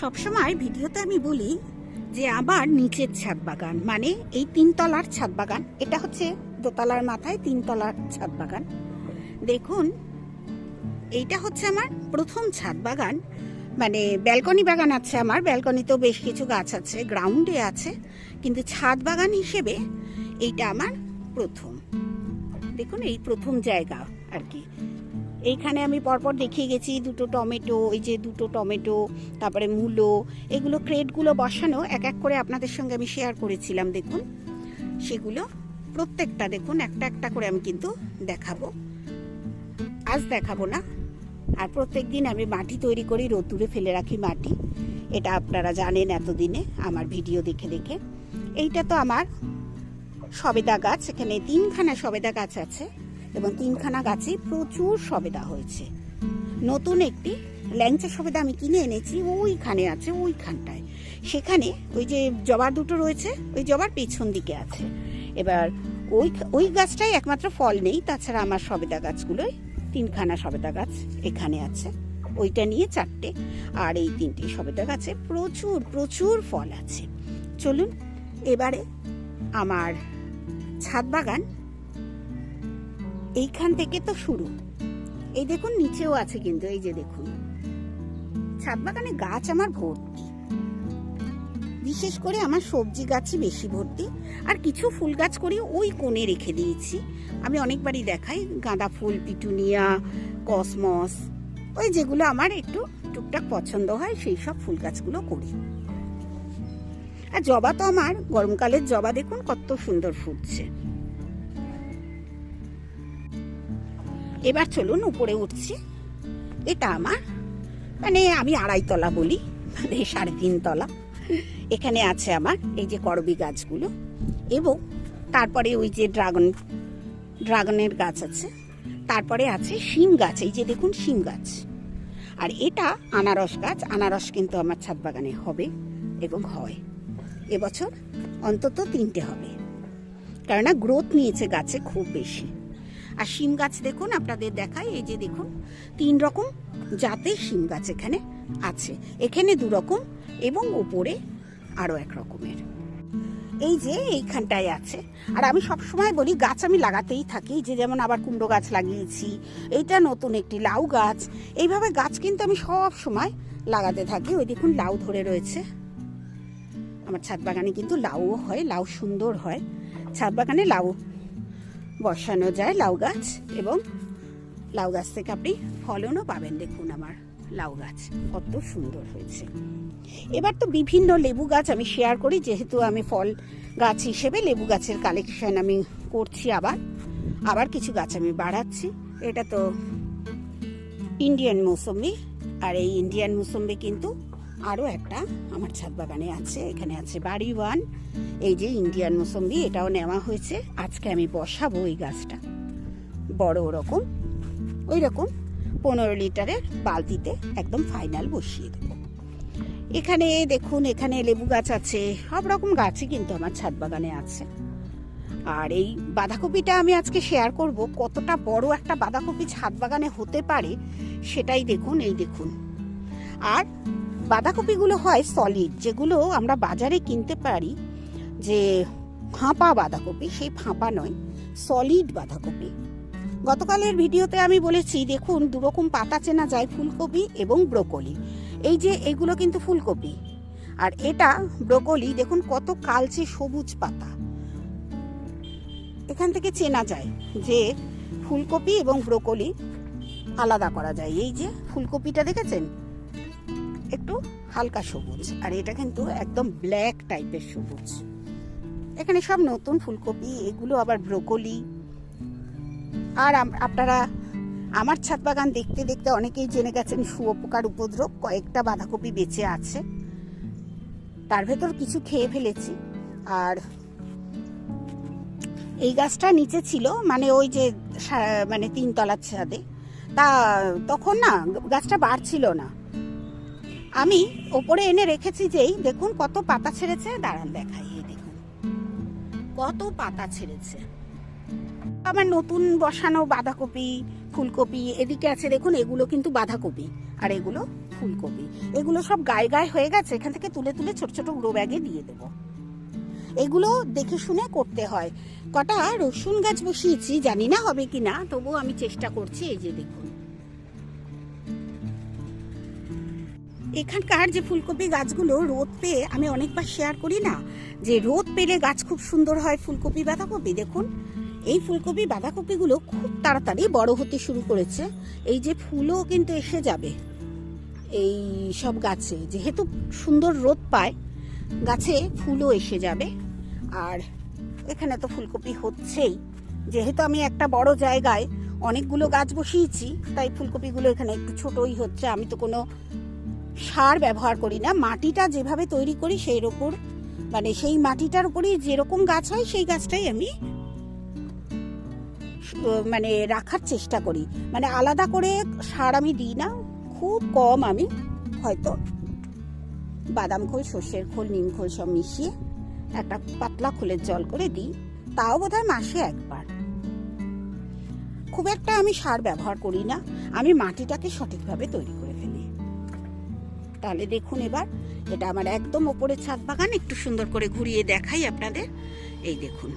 সবসময় ভিডিওতে আমি বলি যে আমার নিচের ছাদ বাগান মানে এই তিনতলার ছাদ বাগান। এটা হচ্ছে দোতলার মাথায় তিনতলার ছাদ বাগান। দেখুন, এইটা হচ্ছে আমার প্রথম ছাদ বাগান। মানে ব্যালকনি বাগান আছে আমার, ব্যালকনিতেও বেশ কিছু গাছ আছে, গ্রাউন্ডে আছে, কিন্তু ছাদ বাগান হিসেবে এইটা আমার প্রথম। দেখুন, এই প্রথম জায়গা আর কি। এইখানে আমি পরপর দেখিয়ে গেছি দুটো টমেটো, এই যে দুটো টমেটো, তারপরে মূলো, এগুলো ক্রেটগুলো বসানো, এক এক করে আপনাদের সঙ্গে আমি শেয়ার করেছিলাম, দেখুন। সেগুলো প্রত্যেকটা দেখুন, একটা একটা করে আমি কিন্তু দেখাবো। আজ দেখাবো না। আর প্রত্যেক দিন আমি মাটি তৈরি করি, রোদ্দুরে ফেলে রাখি মাটি। এটা আপনারা জানেন এতদিনে, আমার ভিডিও দেখে দেখে। এইটা তো আমার সবেদা গাছ, এখানে তিনখানা সবেদা গাছ আছে। এবং তিনখানা গাছে প্রচুর সবেদা হয়েছে। নতুন একটি ল্যাংচা সবেদা আমি কিনে এনেছি, ওইখানে আছে, ওইখানটায়। সেখানে ওই যে জবার দুটো রয়েছে, ওই জবার পেছন দিকে আছে। এবার ওই ওই গাছটাই একমাত্র ফল নেই, তাছাড়া আমার সবেদা গাছগুলোই তিনখানা সবেদা গাছ এখানে আছে। ওইটা নিয়ে চারটে, আর এই তিনটে সবেদা গাছে প্রচুর প্রচুর ফল আছে। চলুন, এবারে আমার ছাদ বাগান এইখান থেকে তো শুরু। এই দেখুন, নিচেও আছে কিন্তু, এই যে দেখুন। ছাদ বাগানে গাছ আমার ভর্তি। বিশেষ করে আমার সবজি গাছই বেশি ভর্তি। আর কিছু ফুল গাছ করি ওই কোণে রেখে দিয়েছি। আমি অনেকবারই দেখাই, গাঁদা ফুল, পিটুনিয়া, কসমস, ওই যেগুলো আমার একটু টুকটাক পছন্দ হয়, সেই সব ফুল গাছগুলো করি। আর জবা তো আমার, গরমকালের জবা দেখুন, কত সুন্দর ফুটছে। এবার চলুন উপরে উঠছি। এটা আমার। মানে আমি আড়াইতলা বলি মানে সাড়ে তিন তলা। এখানে আছে আমার এই যে করবি গাছগুলো এবং তারপরে ওই যে ড্রাগন, ড্রাগনের গাছ আছে। তারপরে আছে শিম গাছ, এই যে দেখুন শিম গাছ। আর এটা আনারস গাছ, আনারস কিন্তু আমার ছাদ বাগানে হবে এবং হয়। এবছর অন্তত তিনটে হবে। কেননা গ্রোথ নিয়েছে গাছে খুব বেশি। আর শিম গাছ দেখুন, আপনাদের দেখায় এই যে দেখুন, তিন রকম জাতের শিম গাছ এখানে আছে। এখানে দু রকম এবং উপরে আরও এক রকমের। এই যে এইখানটায় আছে। আর আমি সব সময় বলি, গাছ আমি লাগাতেই থাকি যে যেমন আবার কুমড়ো গাছ লাগিয়েছি, এইটা নতুন একটি লাউ গাছ। এইভাবে গাছ কিন্তু আমি সব সময় লাগাতে থাকি। ওই দেখুন, লাউ ধরে রয়েছে। আমার ছাদ বাগানে কিন্তু লাউও হয়, লাউ সুন্দর হয়। ছাদ বাগানে লাউ বসানো যায় লাউ গাছ এবং লাউ গাছ থেকে আপনি ফলনও পাবেন। দেখুন আমার লাউ গাছ, কত সুন্দর হয়েছে। এবার তো বিভিন্ন লেবু গাছ আমি শেয়ার করি, যেহেতু আমি ফল গাছ হিসেবে লেবু গাছের কালেকশন আমি করছি আবার। আবার কিছু গাছ আমি বাড়াচ্ছি। এটা তো ইন্ডিয়ান মৌসুমি আর এই ইন্ডিয়ান মৌসুমি কিন্তু আরও একটা আমার ছাদ বাগানে আছে, এখানে আছে বাড়ি ওয়ান। এই যে ইন্ডিয়ান মৌসুমি এটাও নেওয়া হয়েছে। আজকে আমি বসাবো এই গাছটা। বড় ওরকম ওই রকম পনেরো লিটারের বালতিতে একদম ফাইনাল বসিয়ে দেবো। এখানে দেখুন, এখানে লেবু গাছ আছে, সব রকম গাছই কিন্তু আমার ছাদ বাগানে আছে। আর এই বাঁধাকপিটা আমি আজকে শেয়ার করব, কতটা বড় একটা বাঁধাকপি ছাদ বাগানে হতে পারে, সেটাই দেখুন, এই দেখুন। আর বাঁধাকপিগুলো হয় সলিড যেগুলো আমরা বাজারে কিনতে পারি যে ফাঁপা বাঁধাকপি, সেই ফাঁপা নয় সলিড বাঁধাকপি। গতকালের ভিডিওতে আমি বলেছি, দেখুন, দুরকম পাতা চেনা যায় ফুলকপি এবং ব্রোকলি। এই যে এগুলো কিন্তু ফুলকপি। আর এটা ব্রোকলি, দেখুন কত কালচে সবুজ পাতা। এখান থেকে চেনা যায় যে ফুলকপি এবং ব্রোকলি আলাদা করা যায়। এই যে ফুলকপিটা দেখেছেন? একটু হালকা সবুজ, আর এটা কিন্তু একদম ব্ল্যাক টাইপের সবুজ। এখানে সব নতুন ফুলকপি, এগুলো আবার ব্রোকলি আর আপনারা আমার ছাদ বাগান দেখতে দেখতে অনেকেই জেনে গেছেন শুয়োপোকার উপদ্রব, কয়েকটা বাঁধাকপি বেঁচে আছে। তার ভেতর কিছু খেয়ে ফেলেছি। আর এই গাছটা নিচে ছিল মানে ওই যে মানে তিনতলার ছাদে। তা তখন না, গাছটা বাড়ছিল না। আমি ওপরে এনে রেখেছি যেই, দেখুন কত পাতা ছেড়েছে। দাঁড়ান দেখাই দেখুন। কত পাতা ছেড়েছে। আমার নতুন বসানো বাঁধাকপি, ফুলকপি, এদিকে আছে দেখুন, এগুলো কিন্তু বাঁধাকপি, আর এগুলো ফুলকপি। এগুলো সব গায়ে গায়ে হয়ে গেছে, এখান থেকে তুলে তুলে ছোট ছোট গ্রো ব্যাগে দিয়ে দেবো। এগুলো দেখে শুনে করতে হয়। কটা রসুন গাছ বসিয়েছি, জানি না হবে কি না তবুও আমি চেষ্টা করছি, এই যে দেখুন। এখানকার যে ফুলকপি গাছগুলো রোদ পেয়ে আমি অনেকবার শেয়ার করি না, যে রোদ পেলে গাছ খুব সুন্দর হয় ফুলকপি, বাঁধাকপি। দেখুন, এই ফুলকপি, বাঁধাকপিগুলো খুব তাড়াতাড়ি বড় হতে শুরু করেছে। এই যে ফুলও কিন্তু এসে যাবে এই সব গাছে। যেহেতু সুন্দর রোদ পায়, গাছে ফুলও এসে যাবে। আর এখানে তো ফুলকপি হচ্ছেই। যেহেতু আমি একটা বড় জায়গায় অনেকগুলো গাছ বসিয়েছি, তাই ফুলকপিগুলো এখানে একটু ছোটই হচ্ছে। আমি তো কোনো সার ব্যবহার করি না। মাটিটা যেভাবে তৈরি করি সেই ওপর মানে সেই মাটিটার উপরেই যেরকম গাছ হয় সেই গাছটাই আমি মানে রাখার চেষ্টা করি। মানে আলাদা করে সার আমি দিই না, খুব কম আমি, হয়তো বাদাম খোল, সর্ষের খোল, নিম খোল সব মিশিয়ে একটা পাতলা খোলের জল করে দিই, তাও বোধহয় মাসে একবার। খুব একটা আমি সার ব্যবহার করি না, আমি মাটিটাকে সঠিকভাবে তৈরি করে। তাহলে দেখুন এবার। এটা আমার একদম ওপরে ছাদ বাগান, একটু সুন্দর করে ঘুরিয়ে দেখাই আপনাদের। এই দেখুন।